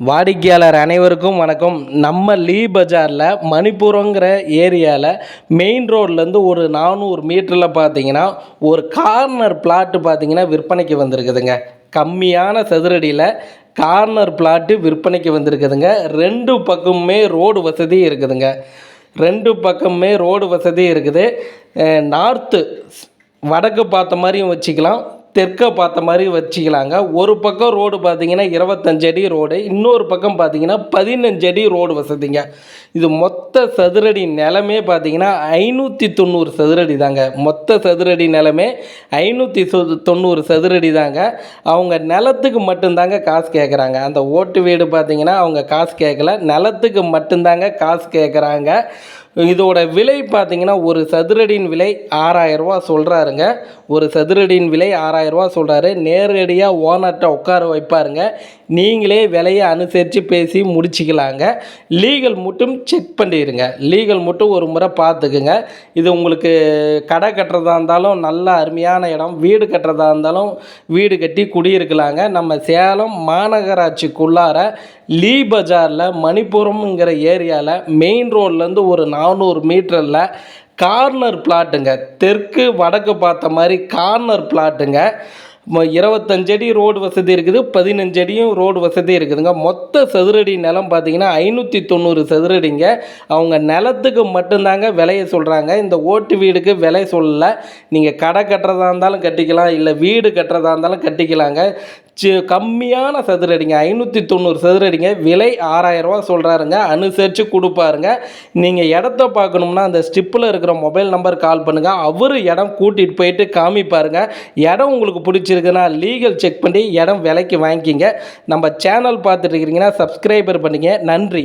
வாடிக்கையாளர் அனைவருக்கும் வணக்கம். நம்ம லீ பஜாரில் மணிப்புரங்கிற ஏரியாவில் மெயின் ரோட்லேருந்து ஒரு நானூறு மீட்டரில் பார்த்தீங்கன்னா ஒரு கார்னர் பிளாட்டு பார்த்தீங்கன்னா விற்பனைக்கு வந்திருக்குதுங்க. கம்மியான சதுரடியில் கார்னர் பிளாட்டு விற்பனைக்கு வந்திருக்குதுங்க. ரெண்டு பக்கமுமே ரோடு வசதி இருக்குதுங்க. ரெண்டு பக்கமுமே ரோடு வசதி இருக்குது. நார்த்து வடக்கு பார்த்த மாதிரியும் வச்சுக்கலாம். தெற்கை பார்த்த மாதிரி வச்சுக்கலாங்க. ஒரு பக்கம் ரோடு பார்த்தீங்கன்னா இருபத்தஞ்சு அடி ரோடு இன்னொரு பக்கம் பார்த்தீங்கன்னா பதினஞ்சு அடி ரோடு வசதிங்க. இது மொத்த சதுரடி நிலமே பார்த்தீங்கன்னா ஐநூற்றி தொண்ணூறு சதுரடி தாங்க மொத்த சதுரடி நிலமே ஐநூற்றி தொண்ணூறு சதுரடி தாங்க அவங்க நிலத்துக்கு மட்டும்தாங்க காசு கேட்குறாங்க அந்த ஓட்டு வீடு பார்த்தீங்கன்னா அவங்க காசு கேட்கல நிலத்துக்கு மட்டும்தாங்க காசு கேட்குறாங்க இதோட விலை பார்த்தீங்கன்னா ஒரு சதுரடியின் விலை ஆறாயிரரூவா சொல்கிறாருங்க ஒரு சதுரடியின் விலை ஆறாயிரரூவா சொல்கிறாரு நேரடியாக ஓனர்கிட்ட உட்கார வைப்பாருங்க. நீங்களே விலையை அனுசரித்து பேசி முடிச்சிக்கலாங்க. லீகல் மட்டும் செக் பண்ணிடுங்க. லீகல் மட்டும் ஒரு முறை பார்த்துக்குங்க. இது உங்களுக்கு கடை கட்டுறதா இருந்தாலும் நல்ல அருமையான இடம். வீடு கட்டுறதா இருந்தாலும் வீடு கட்டி குடியிருக்கலாங்க. நம்ம சேலம் மாநகராட்சிக்குள்ளார லீ பஜாரில் மணிப்புரம்ங்கிற ஏரியாவில் மெயின் ரோட்லேருந்து ஒரு நானூறு மீட்டரில் கார்னர் பிளாட்டுங்க தெற்கு வடக்கு பார்த்த மாதிரி கார்னர் பிளாட்டுங்க ம- ரோடு வசதி இருக்குது பதினஞ்சடியும் ரோடு வசதி இருக்குதுங்க. மொத்த சதுரடி நிலம் பார்த்தீங்கன்னா ஐநூற்றி தொண்ணூறு சதுரடிங்க. அவங்க நிலத்துக்கு மட்டும்தாங்க விலையை சொல்கிறாங்க இந்த ஓட்டு வீடுக்கு விலை சொல்லலை. நீங்கள் கடை கட்டுறதா இருந்தாலும் கட்டிக்கலாம் இல்லை வீடு கட்டுறதா இருந்தாலும் கட்டிக்கலாங்க. சி கம்மியான சதுரடிங்க ஐநூற்றி தொண்ணூறு சதுரடிங்க. விலை ஆறாயிரரூவா சொல்கிறாருங்க அனுசரித்து கொடுப்பாருங்க. நீங்கள் இடத்த பார்க்கணும்னா அந்த ஸ்டிப்பில் இருக்கிற மொபைல் நம்பர் கால் பண்ணுங்கள் அவர் இடம் கூட்டிகிட்டு போயிட்டு காமிப்பாருங்க. இடம் உங்களுக்கு பிடிச்சி பிடிச்சிருக்குன்னா லீகல் செக் பண்ணி இடம் விலைக்கு வாங்கிக்கிங்க. நம்ம சேனல் பார்த்துட்டு இருக்கிறீங்கன்னா சப்ஸ்கிரைபர் பண்ணிங்க நன்றி.